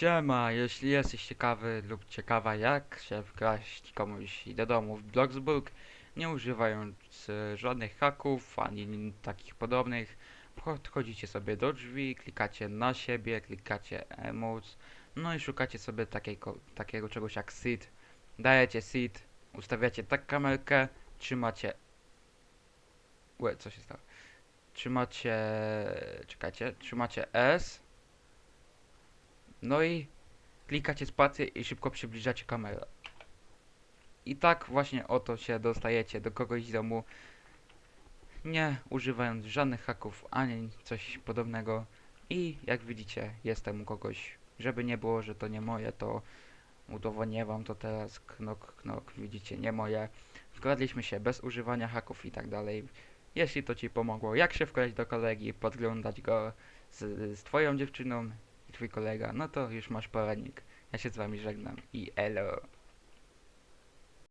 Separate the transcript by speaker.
Speaker 1: Siema, jeśli jesteś ciekawy lub ciekawa jak się wkraść komuś do domu w Bloxburg, nie używając e, żadnych haków ani takich podobnych, podchodzicie sobie do drzwi, klikacie na siebie, klikacie emotes, no i szukacie sobie takiego, takiego czegoś jak seed, dajecie seed, ustawiacie tak kamerkę, trzymacie... Łe, co się stało? Trzymacie... czekajcie, trzymacie S, no i klikacie spację i szybko przybliżacie kamerę. I tak właśnie oto się dostajecie do kogoś z domu, nie używając żadnych haków ani coś podobnego. I jak widzicie, jestem u kogoś, żeby nie było, że to nie moje, to udowodnię wam to teraz, knok, knok, widzicie, nie moje. Wkradliśmy się bez używania haków i tak dalej. Jeśli to ci pomogło, jak się wkraść do kolegi, podglądać go z, z twoją dziewczyną, twój kolega, no to już masz poradnik. Ja się z wami żegnam i elo.